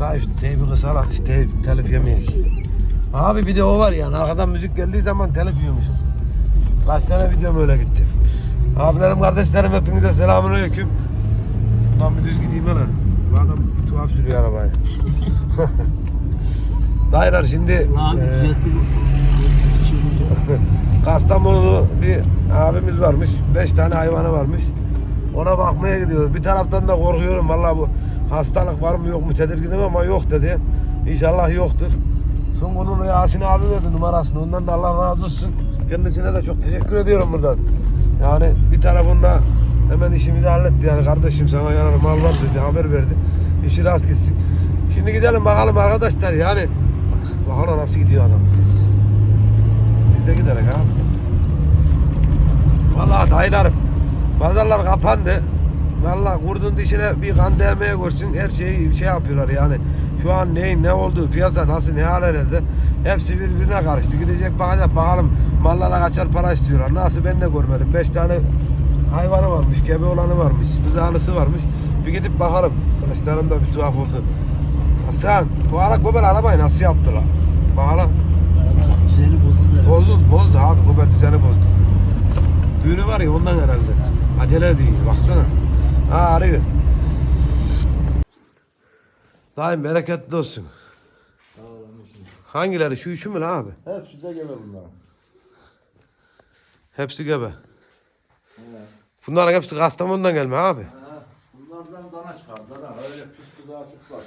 Daha işte teybi kısarak işte telif yemeyek. Abi bir de o var yani arkadan müzik geldiği zaman telif yiyormuşum. Kaç tane videom öyle gitti. Abilerim kardeşlerim hepinize selamünaleyküm. Lan bir düz gideyim hele. Bu adam bir tuhaf sürüyor arabayı. Dayılar şimdi Abi bu. Kastamonulu bir abimiz varmış. Beş tane hayvanı varmış. Ona bakmaya gidiyoruz. Bir taraftan da korkuyorum. Vallahi bu hastalık var mı yok mu tedirginim ama yok dedi. İnşallah yoktur. Sungun'un Yasin abi verdi numarasını. Ondan da Allah razı olsun. Kendisine de çok teşekkür ediyorum buradan. Yani bir tarafında hemen işimizi halletti. Yani kardeşim sana yarar mal var dedi. Haber verdi. İşi rast gitsin. Şimdi gidelim bakalım arkadaşlar yani. Bakalım nasıl gidiyor adam. Biz de gidelim ha. Vallahi dayılarım. Pazarlar kapandı. Vallahi kurdun dişine bir kan değmeye görsün her şeyi şey yapıyorlar yani. Şu an neyin ne olduğu, piyasa nasıl, ne hal elde hepsi birbirine karıştı. Gidecek bakacak bakalım mallara kaçar para istiyorlar. Nasıl ben de görmedim. Beş tane hayvanı varmış, gebe olanı varmış, bızağlısı varmış. Bir gidip bakalım. Saçlarım da bir tuhaf oldu. Hasan, bu ara Gober arabayı nasıl yaptılar? Bakalım. Araba düzeni bozuldu. Bozuldu, bozdu abi. Gober düzeni bozdu. Düğünü var ya ondan herhalde. Acele değil, baksana. Ha arıyor. Daim bereketli olsun. Hangileri? Şu üçü mü lan abi? Hepsi de gebe bunlar. Hepsi gebe. Evet. Bunların hepsi Kastamonu'dan gelme abi. Ha, bunlardan dana çıkar, dana. Öyle pis kızağa çıkmaz.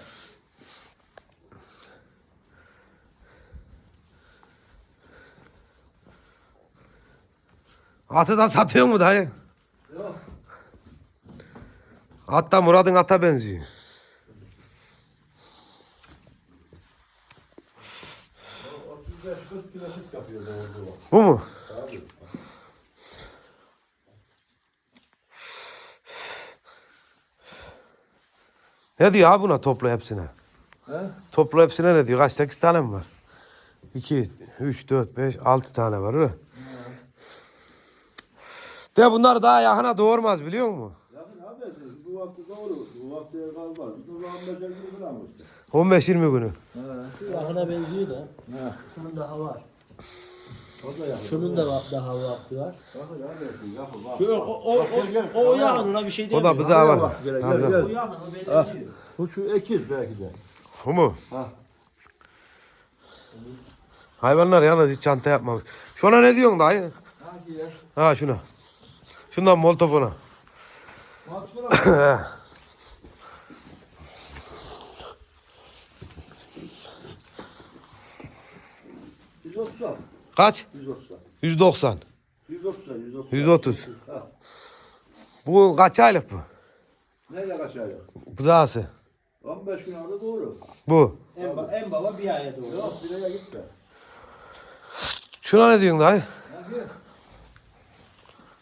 Atı da satıyor mu dayı? Yok. At da Murat'ın ata benziyor. O 35-40 kilo süt yapıyor doğru. Bu mu? Ne diyor abi buna topla hepsine? He? Topla hepsine ne diyor? Kaç sekiz tane mi var? 2, 3, 4, 5, 6 tane var öyle. De bunlar daha yakına doğurmaz biliyor musun? Yakın abi siz bu vakti doğru. Bu vaktiye kalmaz. De 15 gün falan işte. 15-20 günü. He. Yakına benziyor da. He. Şunun daha var. O da yakın. Şunun da var- daha vakti var. Yakın abi yakın. Bak. Şu, o, o, o, gel, gel. o, o Tamam. yakın ona bir şey O demiyor. da bızağı var. Bak, gel, Tabii, gel. O gel. yakın o Ah, benziyor. Bu şu ekiz belki de. Bu mu? Ha. Hayvanlar yalnız hiç çanta yapmamış. Şuna ne diyorsun dayı? Hangi yer? Ha şuna. Şundan moltofona. Baksana. Yüz otuz. Kaç? Yüz otuz. 190. Yüz otuz. Yüz otuz. 130. Ha. Bu kaç aylık bu? Nereye kaçıyor? Bızağısı. 15 gün orada doğru. Bu. En, ba- en baba bir aya doğru. Yok bir yere gitme. Şuna ne diyorsun dayı?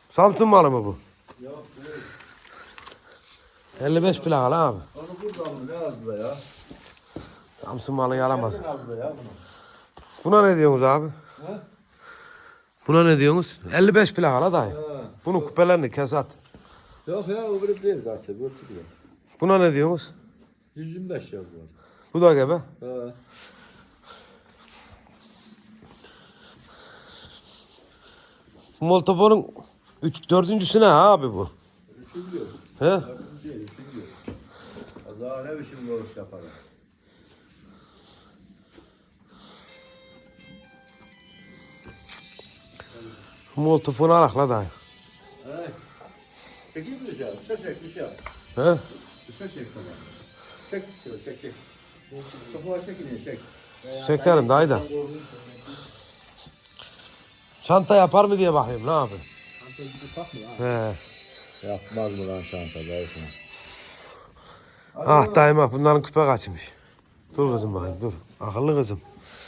Samsun malı mı bu? Yok değil. 55 plakalı abi. Onu buradan mı? Ne yazdı ya? Samsun malı yaramaz. Ne yazdı ya bunu? Buna ne diyorsunuz abi? Ha? Buna ne diyorsunuz? 55 plakalı dayı. Bunun kupelerini kes at. Yok ya o bir değil zaten. Bu çıkıyor. Buna ne diyorsunuz? 125 yazıyor. Bu da gebe. Ha. Bu Moltoponun 3 dördüncüsü ne abi bu? Üçüncü yok. He? Üçüncü yok. Daha ne biçim yoruş yaparım. Bu Moltoponu alak la dayı. He. Çekeyim mi dışarı? Dışarı çek dışarı. He? Dışarı çek tamam. Çek dışarı çek çek. Sokağa çek yine çek. Çekerim dayı da. Çanta yapar mı diye bakayım ne yapayım? Çanta gibi takmıyor ha. He. Yapmaz mı lan çanta dayısına? Ah dayım bak bunların küpe kaçmış. Dur kızım bakayım dur. Akıllı kızım.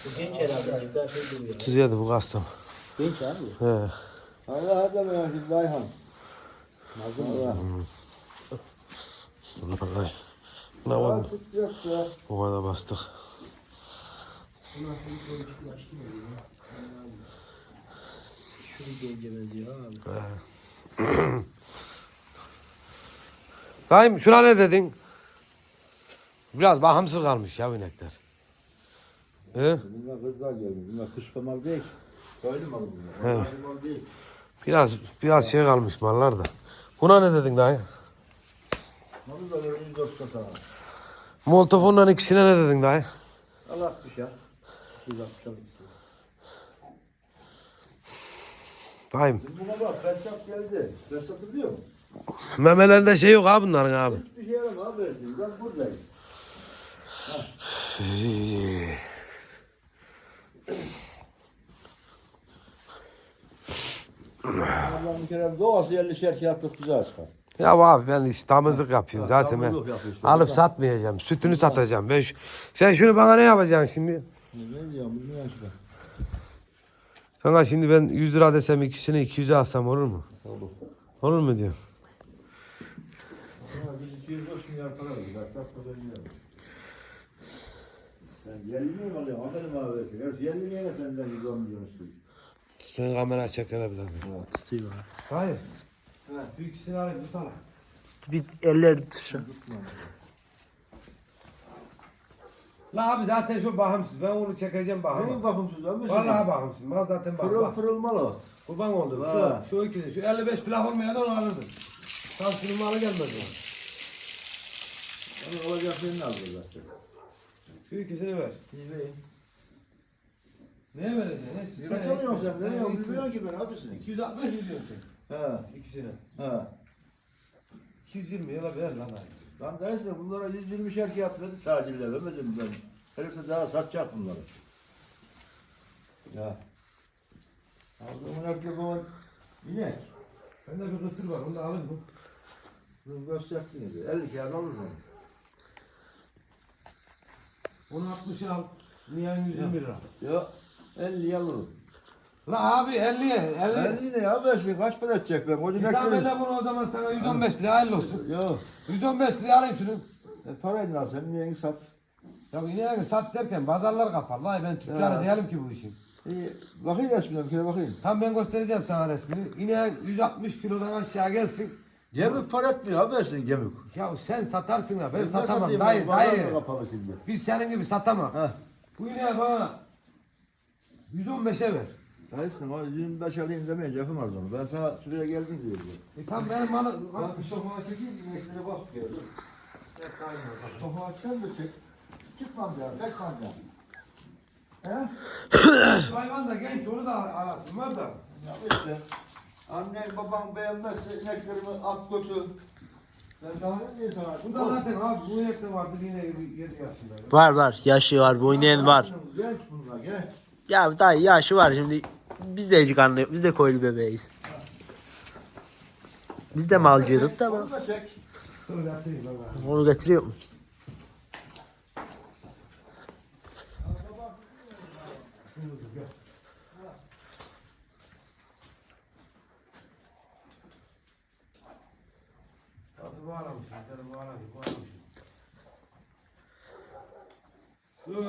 Bu genç herhalde. Daha şey duruyor. 37 bu kastam. Genç abi. He. Allah hadi be biz Dayhan. Nazım Allah. Bunlar ay. Ne var yok ya. Bu kadar bastık. Şu bir gence benziyor abi. Dayım şuna ne dedin? Biraz bakımsız kalmış ya inekler. He? Bunlar kızlar gelmiş. Bunlar kışka mal değil. Malı bunlar. He. Mal değil. Biraz biraz şey kalmış mallar da. Buna ne dedin dayı? Malı da böyle 140 sana. Moltofonla ikisine ne dedin dayı? Allah 60 ya. 260 al ikisi. Dayım. Buna bak Fesat geldi. Fesat'ı biliyor musun? Memelerinde şey yok abi bunların abi. Hiçbir şey yaramaz abi. Ben buradayım. Allah'ın kerem doğası 50 şerki yaptık güzel çıkar. Ya abi ben işte damızlık yapıyorum Ha, zaten ben. damızlık yapıyor işte. Alıp satmayacağım. Sütünü satacağım. Ben şu- sen şunu bana ne yapacaksın şimdi? Ne diyorum bilmiyorum ki ben. Sana şimdi ben 100 lira desem ikisini 200'e alsam olur mu? Olur. Olur mu diyorum. Ama biz 290 milyar para verdik. Ben satmadan bilmiyorum. Sen yerli alıyorsun? Aferin abi. Sen yerli niye senden 110 milyon istiyorsun? Sen kamera çekebilir miyim? Tutayım abi. Hayır. Bir ikisini alayım tutalım. Bir eller dışarı. La abi zaten şu bakımsız. Ben onu çekeceğim bakıma. bakımsız lan? Vallahi bakımsız. Mal zaten bak. Pırıl bak. pırıl malı. Kurban oldum. Ha. Şu, şu ikisi. Şu 55 plak olmayan onu alırdım. Samsun'un malı gelmedi. Ya. Onu olacak senin aldın zaten. Şu ikisini ver. İyi beyim. Neye vereceksin? Ne? Kaç alıyorsun sen? Ne yapıyorsun? Bilmiyorum ki ben abisin. 260 milyon sen. He. İkisine. He. 220 ya la ver lan. abi. Lan neyse bunlara 120 şerki yaptı dedi tacirler. Ömedim ben. Herif de daha satacak bunları. Ya. Aldığımın aklı falan inek. Bende bir kısır var. Onu da alır mı? Bunu gösterdin diyor. 50 kağıt alır mı? Onu 60'ı al. Niye 120 lira? Yok. 50 alırım. La abi 50'ye 50. 50 ne ya versin? Kaç para edecek ben? O Bir tane inekleri... ver bunu o zaman sana 115 lira hayırlı olsun. Yok. 115 liraya alayım şunu. E, parayı al sen ineğini sat. Ya ineğini sat derken pazarlar kapar. La ben tüccarı Ya. değilim ki bu işin. İyi. Bakayım resmine bir kere bakayım. Tam ben göstereceğim sana resmini. İneğin 160 kilodan aşağı gelsin. Gemik para etmiyor ha versin gemik. Ya sen satarsın ya ben Ben satamam. satayım Dayı ben, dayı. mı kapalı şimdi. Biz senin gibi satamam. Heh. Bu ineği bana 115'e ver. Dayısın o 25 alayım demeyin yapamaz onu. Ben sana şuraya geldim diyor. E tam benim malı... Bak bir sokağa çekeyim ineklere bak diyor. Sokağa sen de çek. Çıkmam ya, kaçmam ya. He? Şu hayvan da genç onu da arasın var da. Ya işte. Annen baban beğenmezse ineklerimi at götür. Ben daha ne diyeyim sana? Bu da zaten abi bu inekte vardı yine 7 yaşında. Var var. Yaşı var. Boynayan var. Genç bunlar genç. Ya dayı yaşı var şimdi. Biz de ecik anlıyor. Biz de koylu bebeğiz. Biz de malcıydık da Onu da çek. Onu getiriyor mu? Dur.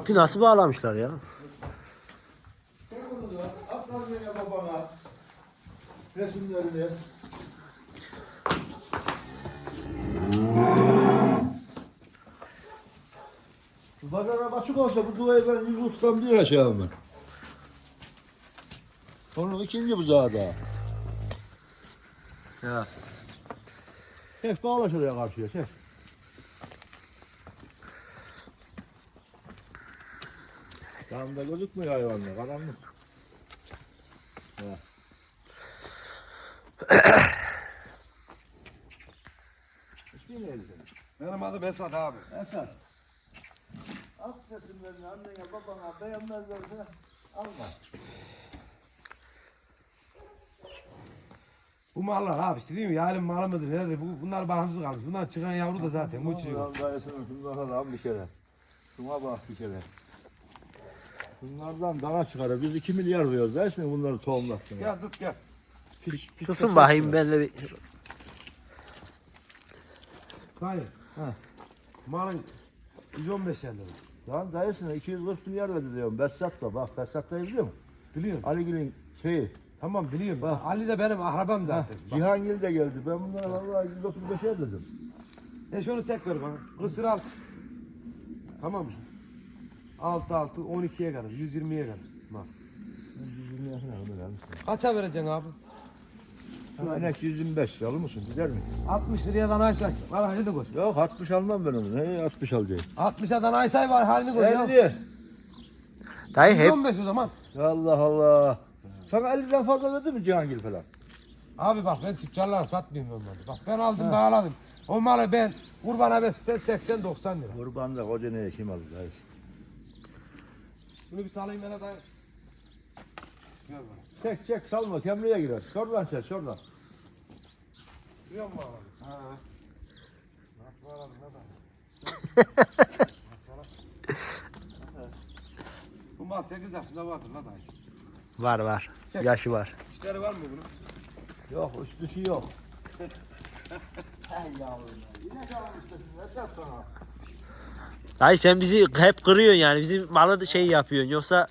İpi nasıl bağlamışlar ya? Çek onu da. At annene babana. Resimlerini. Bu pazara açık olsa bu duayı ben yüz ustam diye açacağım ben. Onun ikinci buzağı daha. Ya. Çek bağla şuraya karşıya çek. Yanında gözükmüyor hayvanlar, karanlık. Ya. İsmi neydi? Benim adım Esat abi. Esat. At resimlerini annene babana beğenmezlerse alma. Bu mallar abi işte değil mi? Yarın malı mıdır? Bu, bunlar bağımsız kalmış. Bundan çıkan yavru da zaten bu çocuk. Ulan dayısının şundan al bir kere. Şuna bak bir kere. Bunlardan dana çıkarır. Biz 2 milyar veriyoruz. Dersin bunları tohumlattın. Gel tut gel. Tutun bakayım ben de bir... Hayır. Ha. Malın 115 lira. Lan dayısına 240 milyar verdi diyorum. Besat da bak Besat da izliyor musun? Biliyorum. Ali Gül'ün şeyi Tamam biliyorum. Bak. Ali de benim ahrabam Heh, zaten. Bak. Cihangil de geldi. Ben bunlara vallahi 135'e dedim. E şunu tek ver bana. Kısır al. Tamam mı? 6 6 12'ye kadar. 120'ye kadar. Bak. 120'ye falan öyle almışsın. Kaça vereceksin abi? Şu inek 125 lira alır mısın? Gider mi? 60 liradan aşağı. Var halini koy. Yok 60 almam ben onu. Ne 60 alacağım? 60'dan aşağı var halini koy ya. 50. Dayı hep 15 o zaman. Allah Allah. Sana 50'den fazla verdi mi Cihangil falan? Abi bak ben tüccarlara satmıyorum onları. Bak ben aldım bağladım. O malı ben kurbana ben 80 90 lira. Kurban da koca neye kim alır? Hayır. Şunu bir salayım hele dayı. Gör bana. Çek çek salma kemriye girer. Şuradan çek şuradan. Duyuyor musun abi? Ha. Bak bağladım ne dayı. Bu mal 8 yaşında vardır la dayı. Var var. Yaşı var. İşleri var mı bunun? Yok üst dışı yok. Hey yavrum. Yine çalmışsın. Esas sana. Dayı sen bizi hep kırıyorsun yani. Bizim malı da şey yapıyorsun. Yoksa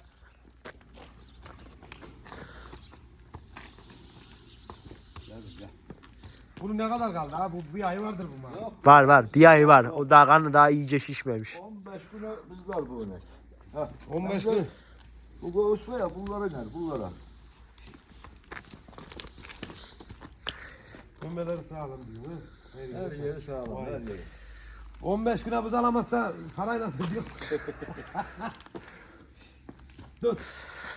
Bunun ne kadar kaldı abi? Bu bir ay vardır bu mal. Var var. Bir ay var. O daha karnı daha iyice şişmemiş. 15 güne bizler bu inek. Ha. 15 Hem de gün. Bu göğüs var ya bunlara iner bunlara. Ömmeleri sağlam diyor. he? Her Her yeri yeri sağlam her yeri. 15 güne buz alamazsa parayı nasıl diyor? Dur.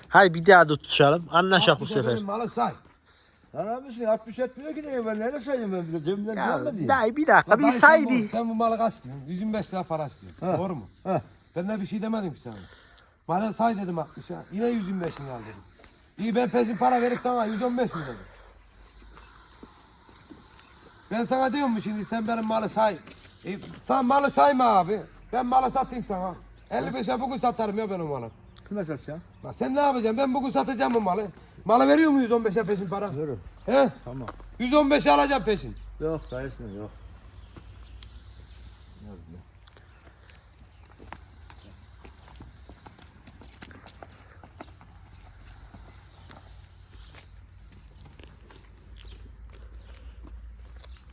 Hadi bir daha tutuşalım. Anlaşak bu sefer. Malı say. Lan abisi 60 etmiyor ki diye ben nereye sayayım ben bir de cebimden Ya, diyeyim. dayı bir dakika Lan bir say bir. Sen bu malı kaç diyorsun? 125 lira para istiyorsun. Doğru mu? Ha. Ben de bir şey demedim ki sana. Bana say dedim 60 ha. Yine 125 lira al dedim. İyi ben peşin para verip sana 115 mi dedim. Ben sana diyorum mu şimdi sen benim malı say. E, sen malı sayma abi. Ben malı satayım sana. 55'e bugün satarım ya ben o malı. Kime satacaksın? Bak sen ne yapacaksın? Ben bugün satacağım bu malı. Malı veriyor muyuz 15'e peşin para? Veririm. He? Tamam. 115'e alacağım peşin. Yok sayısın yok. Nerede?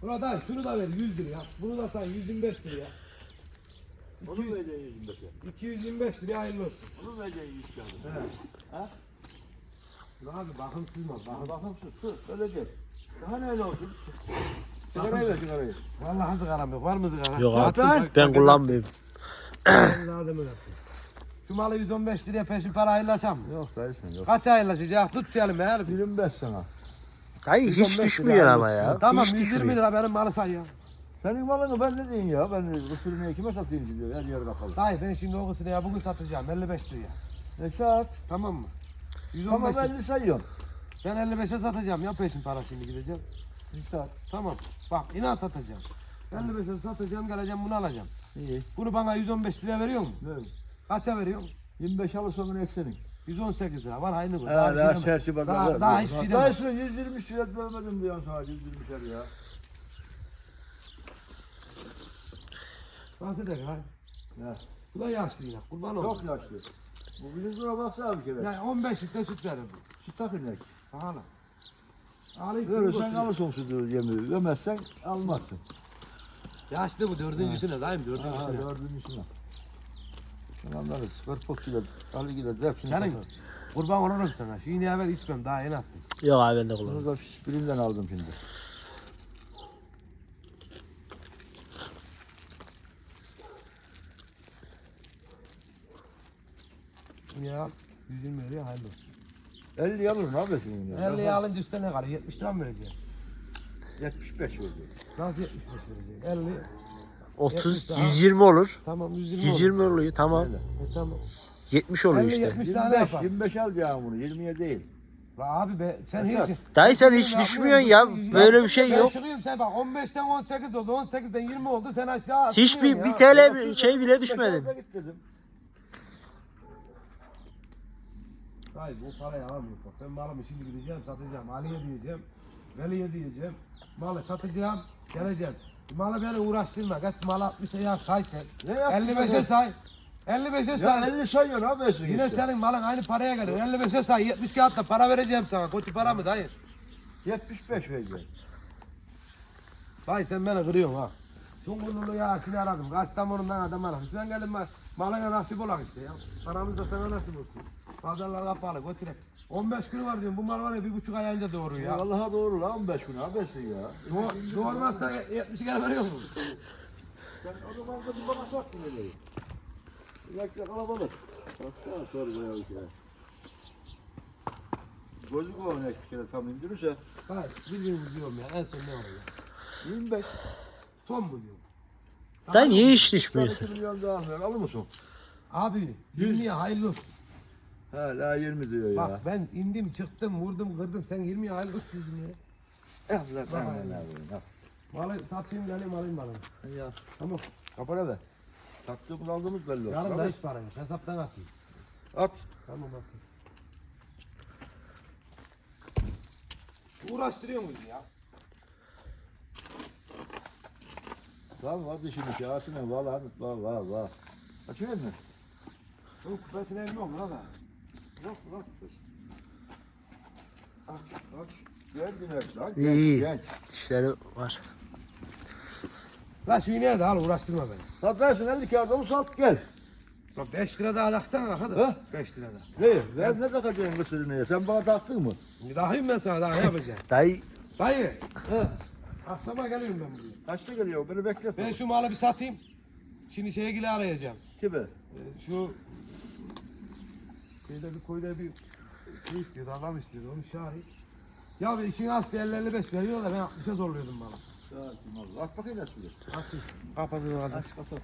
Burada şunu da ver 100 lira. Bunu da say 125 lira. Onu mu vereceksin 125'e? 225 lira hayırlı olsun. Onu mu vereceksin 100 kağıdı? He. Ha? Abi bakımsız mal. Bakım. Bakın sus ölecek. Daha ne öyle olsun? Sigarayı ver sigarayı. Vallahi sigaram yok. Var mı sigara? Yok abi bak- ben kullanmıyorum. Şu malı 115 liraya peşin para hayırlaşam mı? Yok sayısın yok. Kaç hayırlaşacak? Tut şu elimi her. 25 sana. Dayı 115 hiç düşmüyor ama ya. Tamam hiç 120 düşmüyor. lira benim malı say ya. Senin malını ben ne diyeyim ya? Ben sürüneyi kime satayım diyor. Her yer kapalı. Dayı ben şimdi o kısırı ya bugün satacağım 55 liraya. Ne saat? Tamam mı? Tamam 115 50 sayıyorum. Ben 55'e satacağım ya peşin para şimdi gideceğim. Bir saat. Tamam. Bak inan satacağım. 55'e satacağım geleceğim bunu alacağım. İyi. Bunu bana 115 liraya veriyor mu? Ne? Kaça veriyorsun? 25 alırsan bunu eksenin. 118 lira var aynı bu. Bir daha şey demem. şersi bak. Daha, daha hiçbir şey demem. Dayısın 120 lira vermedim diyorsun sana 120 lira ya. Nasıl der ha? Ya. Bu da yaşlı yine. Kurban olsun. Çok yaşlı. Bu bizim dura baksana bir kere. Yani 15 litre süt verir bu. Şu tak inek. Alayım. Verirsen alırsın sütü yemeği. Vermezsen almazsın. Yaşlı bu dördüncüsüne dayım Ha, dördüncüsüne. Gördüğün işine. Sen anlarız. Sperpok gider. Ali gider. Hepsini Senin satar. kurban olurum sana. Şu ineği ver içmem daha yeni attım. Yok abi ben de. Bunu da birinden aldım şimdi. İneği al. 120 liraya hayırlı olsun. 50 alırım ne yapıyorsun ya? 50'yi alınca üstüne ne kalır? 70 lira mı vereceksin? 75 oldu. Nasıl 75 vereceksin? 50. 30 daha. 120 olur. Tamam 120 120 oluyor tamam. Öyle. E, tamam. 70 oluyor 50, işte. 70 tane 25, yapar. 25 alacağım bunu. 20'ye değil. La abi be sen Esat. hiç... Dayı sen hiç düşmüyorsun ya. Böyle bir şey Ben yok. çıkıyorum sen bak 15'ten 18 oldu 18'den 20 oldu sen aşağı Hiçbir bir ya. TL bir şey bile düşmedin. Hayır bu parayı alamıyorum bak ben malımı şimdi gideceğim satacağım Ali'ye diyeceğim Veli'ye diyeceğim Malı satacağım geleceğim Malı beni uğraştırma git malı 60'a ya say sen Ne yaptın 55'e sen? say 55'e Ya say. 50 sayıyorsun abi Esin Yine işte. senin malın aynı paraya geliyor. 55'e say. 70 kağıtla para vereceğim sana. Kötü para mı dayı? 75 verecek. Dayı sen beni kırıyorsun ha. Sungurlu Yasin'i aradım. Kastamonu'ndan adam aradım. Sen geldin mal, malına nasip olak işte ya. Paramız da sana nasip olsun. Pazarlar kapalı götürek. 15 günü var diyorum. Bu mal var ya bir buçuk ay önce doğuruyor ya. Vallahi doğru lan 15 gün abi Esin ya. Do doğurmazsa 70 kere veriyor mu? Sen o zaman bir bana sattın öyle. Yak kalabalık. Baksana torbaya bak ya. Gözü ek bir kere tam indirirse. Hayır, bildiğiniz diyorum ya. En son ne oluyor? 25. Son mu diyorum? Dayı niye iş düşmüyorsun? 2 milyon daha almıyor. Alır mısın? Abi, 20'ye hayırlı olsun. Hala 20 diyor ya. Bak ben indim, çıktım, vurdum, kırdım. Sen 20'ye hayırlı olsun dedin ya. Allah bak. ne yapayım, ha. Malı satayım, geleyim alayım malını. Ya Tamam. kapana be. Sattığımız aldığımız belli olsun. Yarın da Al, hiç para yok. Hesaptan atayım. At. Tamam atayım. Uğraştırıyor musun ya? Tamam hadi şimdi şahsına var lan. Var var var. Açıyor mu? Bunun kupesine elmi olur da. Yok lan. Aç aç. Gel güneş lan. İyi, iyi. Genç genç. Dişleri var. La şu ineği de al uğraştırma beni. Satarsın 50 kağıt onu sat gel. Bak 5 lira daha taksana Ha? arkadaş. 5 lira daha. Ne? Ver ne takacaksın kısırını ya? Sen bana taktın mı? Dahiyim ben sana daha ne yapacağım? Dayı Dayı. He. Akşama geliyorum ben buraya. Kaçta geliyor? Beni bekletme. Ben şu malı bir satayım. Şimdi şeye gile arayacağım. Kimi? Ee, şu köyde bir koyda bir şey istiyordu, adam istiyordu. Onu çağırayım. Ya bir işin aslı 50-55 veriyor da ben 60'a zorluyordum bana. Sakin ol. At bakayım nasıl bilir. Atın. Kapatın o adam. Aç kapat.